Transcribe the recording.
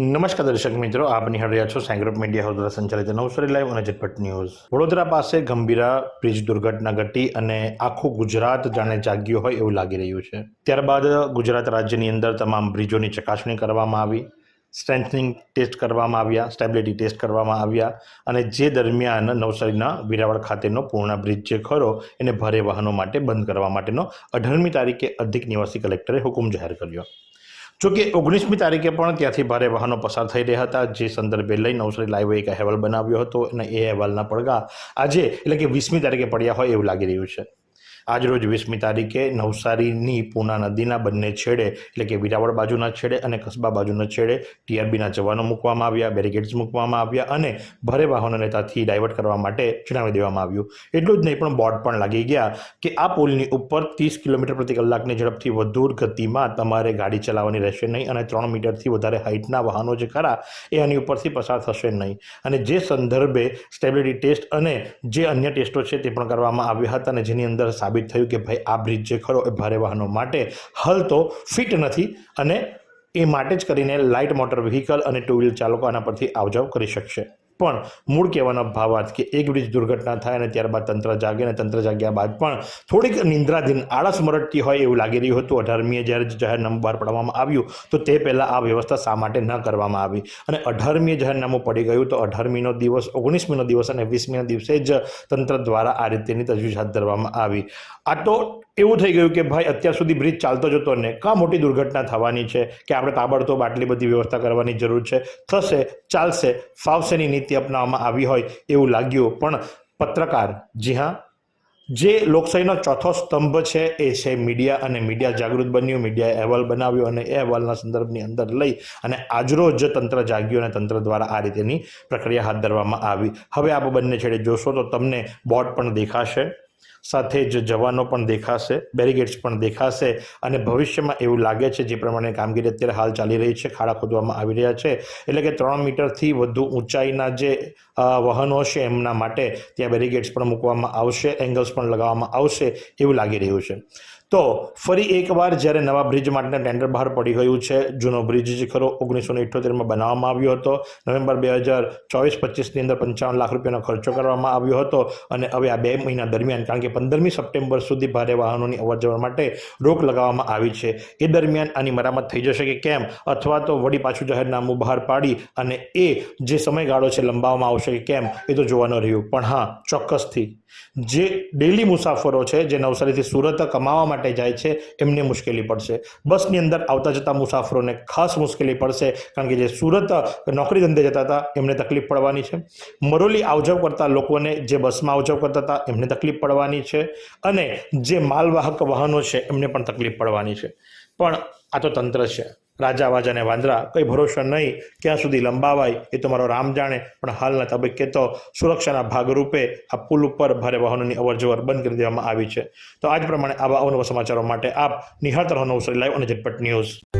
નમસ્કાર દર્શક મિત્રો, આપ નિહાળ રહ્યા છો સાંગ્રુપ મીડિયા હાઉસ દ્વારા સંચાલિત નવસારી લાઈવ અને ઝટપટ ન્યૂઝ વડોદરા પાસે ગંભીરા બ્રિજ દુર્ઘટના ઘટી અને આખું ગુજરાત જાણે જાગ્યું હોય એવું લાગી રહ્યું છે. ત્યારબાદ ગુજરાત રાજ્યની અંદર તમામ બ્રિજોની ચકાસણી કરવામાં આવી સ્ટ્રેન્થનિંગ ટેસ્ટ કરવામાં આવ્યા સ્ટેબિલિટી ટેસ્ટ કરવામાં આવ્યા અને જે દરમિયાન નવસારીના વિરાવળ ખાતેનો પૂર્ણ બ્રિજ જે ખરો એને ભારે વાહનો માટે બંધ કરવા માટેનો અઢારમી તારીખે અધિક નિવાસી કલેક્ટરે હુકમ જાહેર કર્યો. જોકે ઓગણીસમી તારીખે પણ ત્યાંથી ભારે વાહનો પસાર થઈ રહ્યા હતા. જે સંદર્ભે લઈ નવસારી લાઈવે એક અહેવાલ બનાવ્યો હતો અને એ અહેવાલના પડઘા આજે એટલે કે વીસમી તારીખે પડ્યા હોય એવું લાગી રહ્યું છે. આજરોજ વીસમી તારીખે નવસારીની પૂના નદીના બંને છેડે, એટલે કે વિરાવળ બાજુના છેડે અને કસ્બા બાજુના છેડે ટીઆરબીના જવાનો મૂકવામાં આવ્યા બેરિકેડ્સ મૂકવામાં આવ્યા અને ભારે વાહનોને ત્યાંથી ડાયવર્ટ કરવા માટે જણાવી દેવામાં આવ્યું. એટલું જ નહીં, પણ બોર્ડ પણ લાગી ગયા કે આ પુલની ઉપર ત્રીસ કિલોમીટર પ્રતિ કલાકની ઝડપથી વધુ ગતિમાં તમારે ગાડી ચલાવવાની રહેશે નહીં અને ત્રણ મીટરથી વધારે હાઇટના વાહનો જે ખરા, એ આની ઉપરથી પસાર થશે નહીં. અને જે સંદર્ભે સ્ટેબિલિટી ટેસ્ટ અને જે અન્ય ટેસ્ટો છે તે પણ કરવામાં આવ્યા હતા અને જેની અંદર સાબિત થયું કે ભાઈ આ બ્રિજ જે ખરો એ ભારે વાહનો માટે હાલ તો ફિટ નથી અને એ માટે જ કરીને લાઇટ મોટર વ્હીકલ અને ટુ વ્હીલ ચાલકો આના પરથી આવજાવ કરી શકશે. પણ મૂળ કહેવાનો ભાવાર્થ કે એક બ્રિજ દુર્ઘટના થાય અને ત્યારબાદ તંત્ર જાગે અને તંત્ર જાગ્યા બાદ પણ થોડીક નિંદ્રાધીન આળસ મરડતી હોય એવું લાગી રહ્યું હતું. અઢારમીએ જ્યારે જાહેરનામું બહાર પાડવામાં આવ્યું તો તે પહેલાં આ વ્યવસ્થા શા માટે ન કરવામાં આવી? અને અઢારમીએ જાહેરનામું પડી ગયું તો અઢારમીનો દિવસ, ઓગણીસમીનો દિવસ અને વીસમીના દિવસે જ તંત્ર દ્વારા આ રીતેની તજવીજ હાથ ધરવામાં આવી. આ તો એવું થઈ ગયું કે ભાઈ અત્યાર સુધી બ્રિજ ચાલતો જતો ને કા મોટી દુર્ઘટના થવાની છે? કે આપણે તાબડતોબ આટલી બધી વ્યવસ્થા કરવાની જરૂર છે? થશે, ચાલશે, ફાવશેની નીતિ અપનાવવામાં આવી હોય એવું લાગ્યું. પણ પત્રકાર, જી હા, જે લોકશાહીનો ચોથો સ્તંભ છે એ છે મીડિયા અને મીડિયા જાગૃત બન્યું. મીડિયાએ અહેવાલ બનાવ્યો અને એ અહેવાલના સંદર્ભની અંદર લઈ અને આજરોજ તંત્ર જાગ્યું અને તંત્ર દ્વારા આ રીતેની પ્રક્રિયા હાથ ધરવામાં આવી. હવે આપ બંને છેડે જોશો તો તમને બોર્ડ પણ દેખાશે. સાથે જ જવાનો પણ દેખાશે બેરિગેડ્સ પણ દેખાશે અને ભવિષ્યમાં એવું લાગે છે જે પ્રમાણે કામગીરી અત્યારે હાલ ચાલી રહી છે, ખાડા ખોદવામાં આવી રહ્યા છે. એટલે કે ત્રણ મીટરથી વધુ ઊંચાઈના જે વાહનો છે એમના માટે ત્યાં બેરિગેડ્સ પણ મૂકવામાં આવશે, એંગલ્સ પણ લગાવવામાં આવશે એવું લાગી રહ્યું છે. તો ફરી એકવાર જ્યારે નવા બ્રિજ માટેના ટેન્ડર બહાર પડી ગયું છે, જૂનો બ્રિજ જે ખરો ઓગણીસો ને ઇઠ્યોતેરમાં બનાવવામાં આવ્યો હતો. નવેમ્બર બે હજાર ચોવીસ પચીસની અંદર પંચાવન લાખ રૂપિયાનો ખર્ચો કરવામાં આવ્યો હતો અને હવે આ બે મહિના દરમિયાન, કારણ કે પંદરમી સપ્ટેમ્બર સુધી ભારે વાહનોની અવરજવર માટે રોક લગાવવામાં આવી છે. એ દરમિયાન આની મરામત થઈ જશે કે કેમ? અથવા તો વળી પાછું જાહેરનામું બહાર પાડી અને એ જે સમયગાળો છે લંબાવવામાં આવશે કે કેમ? એ તો જોવાનું રહ્યું. પણ હા, ચોક્કસથી. જે ડેલી મુસાફરો છે, જે નવસારીથી સુરત કમાવા માટે જાય છે, એમને મુશ્કેલી પડશે. બસની અંદર આવતા જતા મુસાફરોને ખાસ મુશ્કેલી પડશે, કારણ કે જે સુરત નોકરી ધંધે જતા હતા, એમને તકલીફ પડવાની છે. મરોલી આવજાવ કરતા લોકોને જે બસમાં આવજાવ કરતા હતા, એમને તકલીફ પડવાની છે અને જે માલવાહક વાહનો છે, એમને પણ તકલીફ પડવાની છે. પણ આ તો તંત્ર છે. રાજા વાજા અને વાંદરા કંઈ ભરોસો નહીં, ક્યાં સુધી લંબાવાય એ તો મારો રામ જાણે. પણ હાલના તબક્કે તો સુરક્ષાના ભાગરૂપે આ પુલ ઉપર ભારે વાહનોની અવરજવર બંધ કરી દેવામાં આવી છે. તો આજ પ્રમાણે આવા અવનવા સમાચારો માટે આપ નિહાળતા રહો નવસારી લાઈવ અને ઝટપટ ન્યૂઝ.